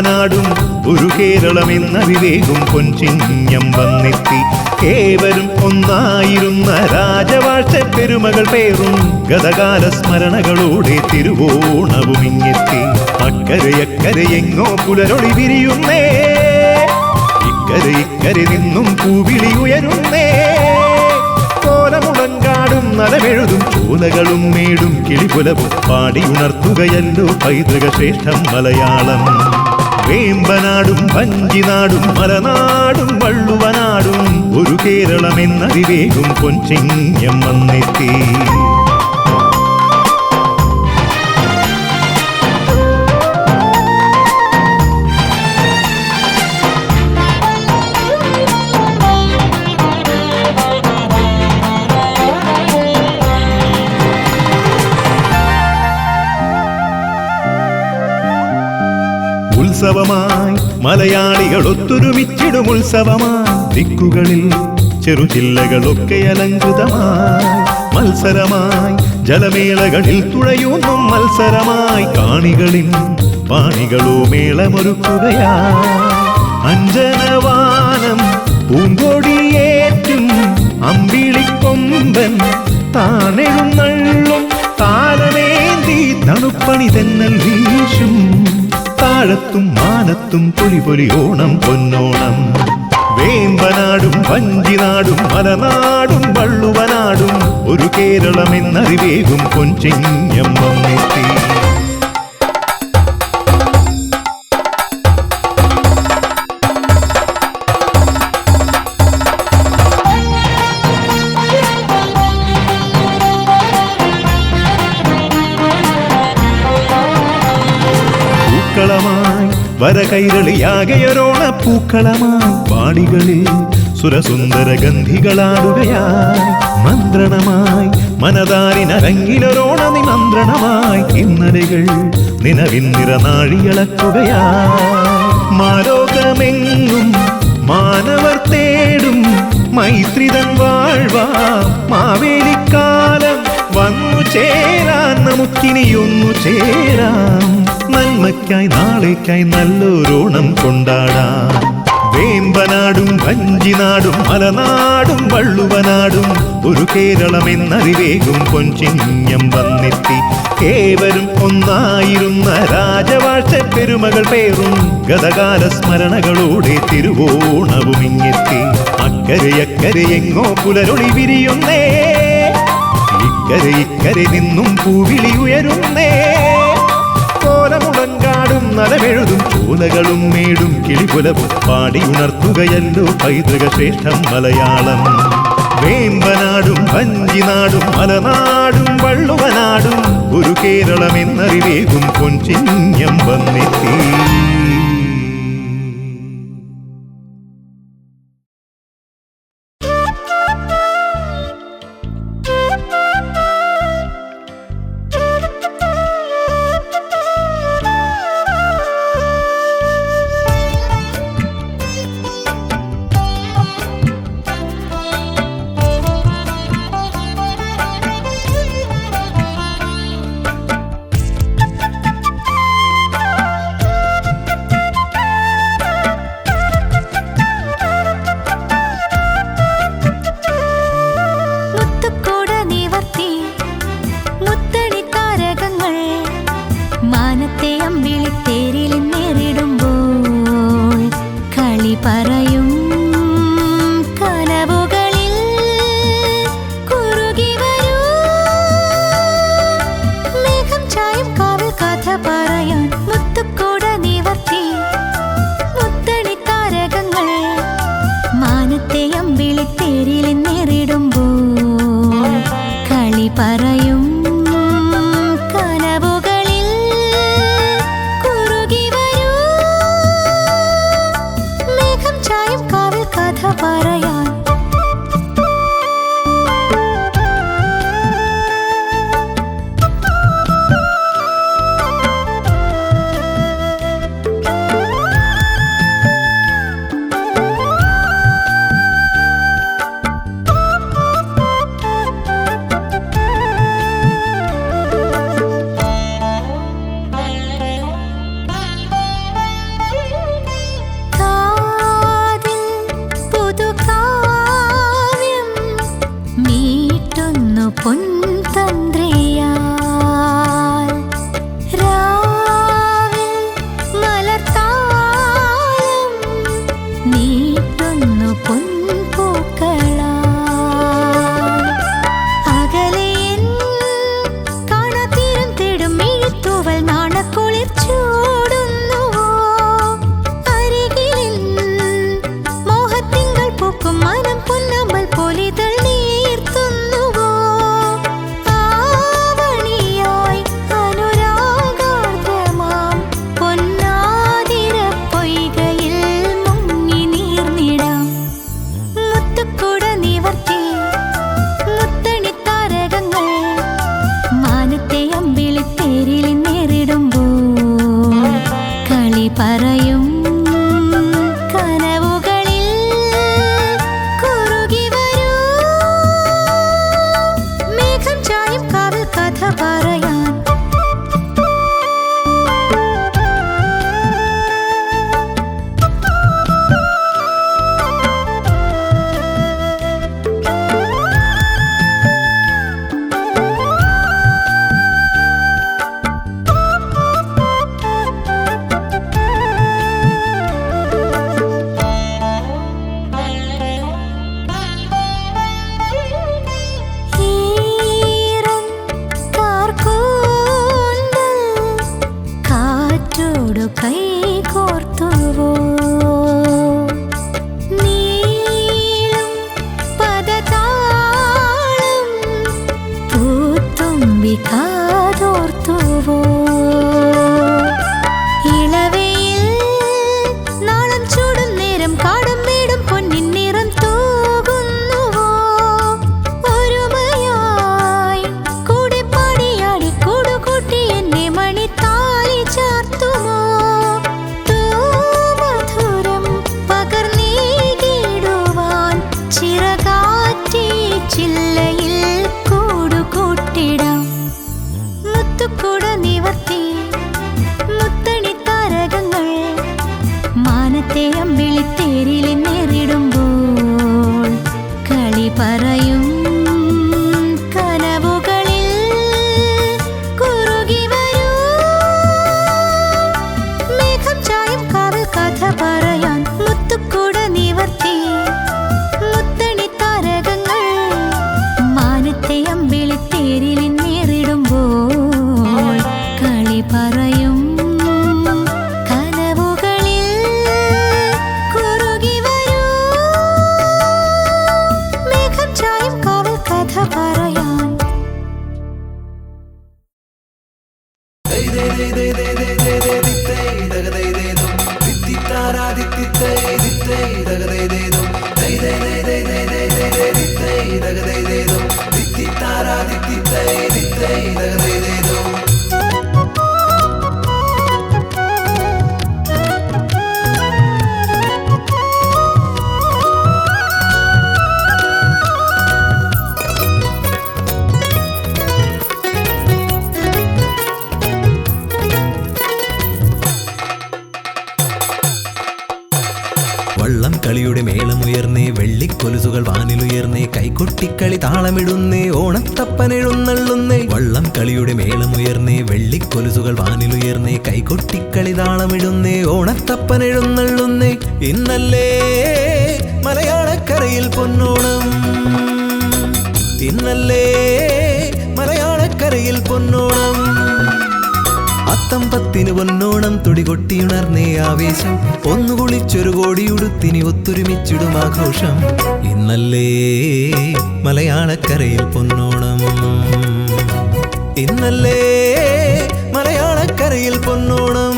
വള്ളുവനാടും ഒരു കേരളമെന്ന വിവേകും പൊൻചിഹ്നം വന്നെത്തി. ഏവരും ഒന്നായിരുന്ന രാജവാഴ്ച പെരുമകൾ പേറും ഗതകാല സ്മരണകളോടെ തിരുവോണവും ഇങ്ങെത്തി. അക്കരയക്കരയെങ്ങോ പുലരൊളി വിരിയുന്നേ. ഇക്കരെ ഇക്കരെ നിന്നും പൂവിളി ഉയരുന്നേ. കോലമുടങ്കാടും നലമെഴുതും കൂലകളും മേടും കിളിപുലവും പാടിയുണർത്തുകയല്ലോ പൈതൃക ശ്രേഷ്ഠം മലയാളം. വേമ്പനാടും വഞ്ചിനാടും മലനാടും വള്ളുവനാടും. ഒരു കേരളമെന്ന വിവേകും പൊൻചിങ്ങം വന്നെത്തി. ഉത്സവമായി മലയാളികൾ ഒത്തൊരുമിച്ചിടും ഉത്സവമായി. ദിക്കുകളിൽ ചെറുചില്ലകളൊക്കെ അലങ്കൃതമായി. മത്സരമായി ജലമേളകളിൽ തുഴയുന്നു മത്സരമായി. കാണികളിൽ പാണികളോ മേളമൊരുക്കുകയായി. അഞ്ജനവാനം പൂങ്കൊടിയേറ്റും അമ്പിളിക്കൊമ്പൻ താണെഴുന്നള്ളും താരമേന്തി തണുപ്പണി തന്നൽ വീശും. താഴത്തും മാനത്തും പൊലി പൊലി ഓണം പൊന്നോണം വേമ്പനാടും വഞ്ചിനാടും മലനാടും വള്ളുവനാടും ഒരു കേരളമെന്നറിവേകും പൊൻചിങ്ങം വന്നെത്തി വരകൈരളിയാകയൊരോണ പൂക്കളമാ. പാടികളിൽ സുരസുന്ദര ഗന്ധികളാടുകയായി മന്ത്രണമായി മനതാരിനരങ്ങിലൊരോണ നിമന്ത്രണമായി ഇന്നലകൾ നിലവിൻ നാഴിയളക്കുകയായി മാലോകമെങ്ങും മാനവർ തേടും മൈത്രിതൻ വാഴ്വാ. മാവേലിക്കാലം ചേരാൻ നമുക്കിനിയൊന്നു ചേരാം. നന്മയ്ക്കായി നാളേക്കായി നല്ലൊരോണം കൊണ്ടാടാം. വേമ്പനാടും വഞ്ചിനാടും മലനാടും വള്ളുവനാടും. ഒരു കേരളം കേരളമെന്നറിവേകും കൊഞ്ചിഞ്ഞം വന്നെത്തി. ഏവരും ഒന്നായിരുന്ന രാജവാഴ്ച പെരുമകൾ പേറും ഗതകാല സ്മരണകളോടെ തിരുവോണവും ഇങ്ങെത്തി അക്കരയക്കരയെങ്ങോ പുലരൊളി വിരിയുന്നേ. ഇക്കരെ നിന്നും പൂവിളി ഉയരുന്നേ. കോലമുളങ്കാടും നടമെഴുതും ചോലകളും മേടും കിളിപുലവും പാടിയുണർത്തുകയല്ലോ പൈതൃക ശ്രേഷ്ഠം മലയാളം. വേമ്പനാടും വഞ്ചിനാടും മലനാടും വള്ളുവനാടും ഒരു കേരളമെന്നറിവേകും കൊഞ്ചിഞ്ഞം വന്നെത്തി. കളി കോട്ടയം വെളുത്തേരിൽ കളിയുടെ മേളമുയർന്നേ വെള്ളിക്കൊലുസുകൾ വാനിലുയർന്നേ കൈകൊട്ടിക്കളി താളമിടുന്നേ ഓണത്തപ്പൻ എഴുന്നള്ളുന്നേ. വള്ളം കളിയുടെ മേളമുയർന്നേ വെള്ളിക്കൊലുസുകൾ വാനിലുയർന്നേ കൈകൊട്ടിക്കളി താളമിടുന്നേ ഓണത്തപ്പൻ എഴുന്നള്ളുന്നേ. ഇന്നല്ലേ മലയാളക്കരയിൽ പൊന്നോണം. ഇന്നല്ലേ മലയാളക്കരയിൽ പൊന്നോണം. അത്തം പത്തിന് പൊന്നോണം തുടികൊട്ടിയുണർന്നേ ആവേശം. ഒന്നു കുളിച്ചൊരു കോടിയുടുത്തിനി ഒത്തൊരുമിച്ചിടും ആഘോഷം. ഇന്നല്ലേ മലയാളക്കരയിൽ പൊന്നോണം. ഇന്നല്ലേ മലയാളക്കരയിൽ പൊന്നോണം.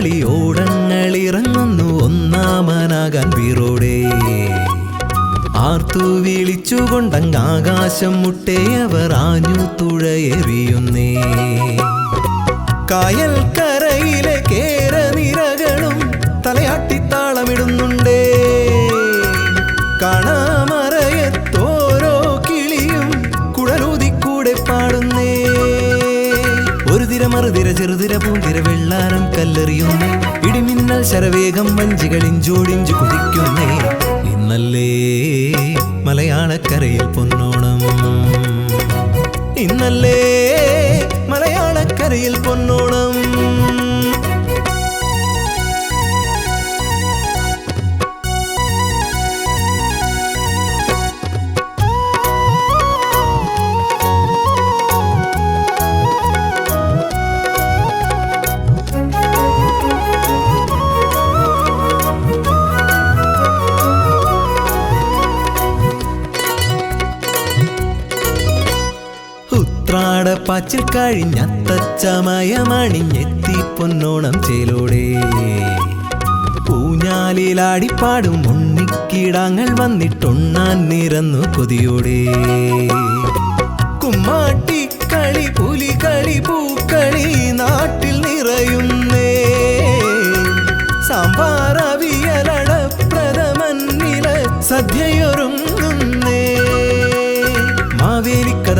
ഓളപ്പരപ്പിൽ കളി ഓടങ്ങളിറങ്ങുന്നു ഒന്നാമനാകാൻ വീറോടെ. ആർത്തു വിളിച്ചുകൊണ്ടങ്ങ് ആകാശം മുട്ടേയവർ ആഞ്ഞു തുഴയെറിയുന്നേ. കായൽ കരയിലെ ചെറുതിര പൂന്തിര വെള്ളാരം കല്ലെറിയുന്നേ. ഇടിമിന്നൽ ശരവേഗം വഞ്ചികളിഞ്ചോടിഞ്ചു കുതിക്കുന്നേ. ഇന്നല്ലേ മലയാളക്കരയിൽ പൊന്നോണം. ഇന്നല്ലേ മലയാളക്കരയിൽ പൊന്നോണം. പാച്ചിൽ കഴിഞ്ഞത്തച്ചമയമണിഞ്ഞെത്തി പൊന്നോണം ചേലോടെ. ഊഞ്ഞാലിലാടിപ്പാടും ഉണ്ണിക്കിടാങ്ങൾ വന്നിട്ടൊണ്ണാൻ നിറന്നു കൊതിയോടെ. കുമ്മാട്ടി കളി പുലി കളി പൂക്കളി നാട്ടിൽ നിറയുന്നേ. സാമ്പാറവിയലട പ്രഥമന്നില സദ്യയൊരുങ്ങുന്നേ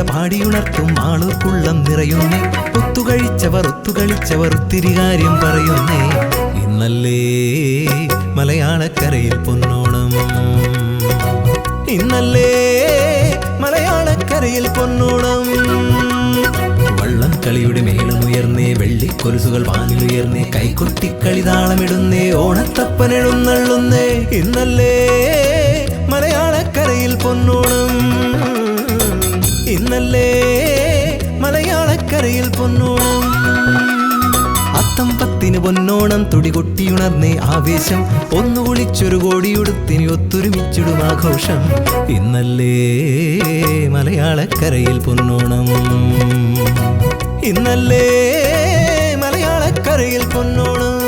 മാവേലിക്കഥ പാടിയുണർത്തും ആളുക്കുള്ളം നിറയുന്നേ. ഒത്തുകഴിച്ചവർ ഒത്തുകളിച്ചവർ ഒത്തിരി കാര്യം പറയുന്നേ. ഇന്നല്ലേ മലയാളക്കരയിൽ പൊന്നോണം. ഇന്നല്ലേ മലയാളക്കരയിൽ പൊന്നോണം. വള്ളം കളിയുടെ മേളമുയർന്നേ വെള്ളിക്കൊലുസുകൾ വാനിലുയർന്നേ കൈകൊട്ടിക്കളി താളമിടുന്നേ ഓണത്തപ്പൻ എഴുന്നള്ളുന്നേ ഇന്നല്ലേ മലയാളക്കരയിൽ പൊന്നോണം. ഇന്നല്ലേ മലയാളക്കരയിൽ പൊന്നോണം. അത്തം പത്തിന് പൊന്നോണം തുടികൊട്ടിയുണർന്നേ ആവേശം. ഒന്നു കുളിച്ചൊരു കോടിയുടുത്തിനി ഒത്തൊരുമിച്ചിടും ആഘോഷം. ഇന്നല്ലേ മലയാളക്കരയിൽ പൊന്നോണം. ഇന്നല്ലേ മലയാളക്കരയിൽ പൊന്നോണം.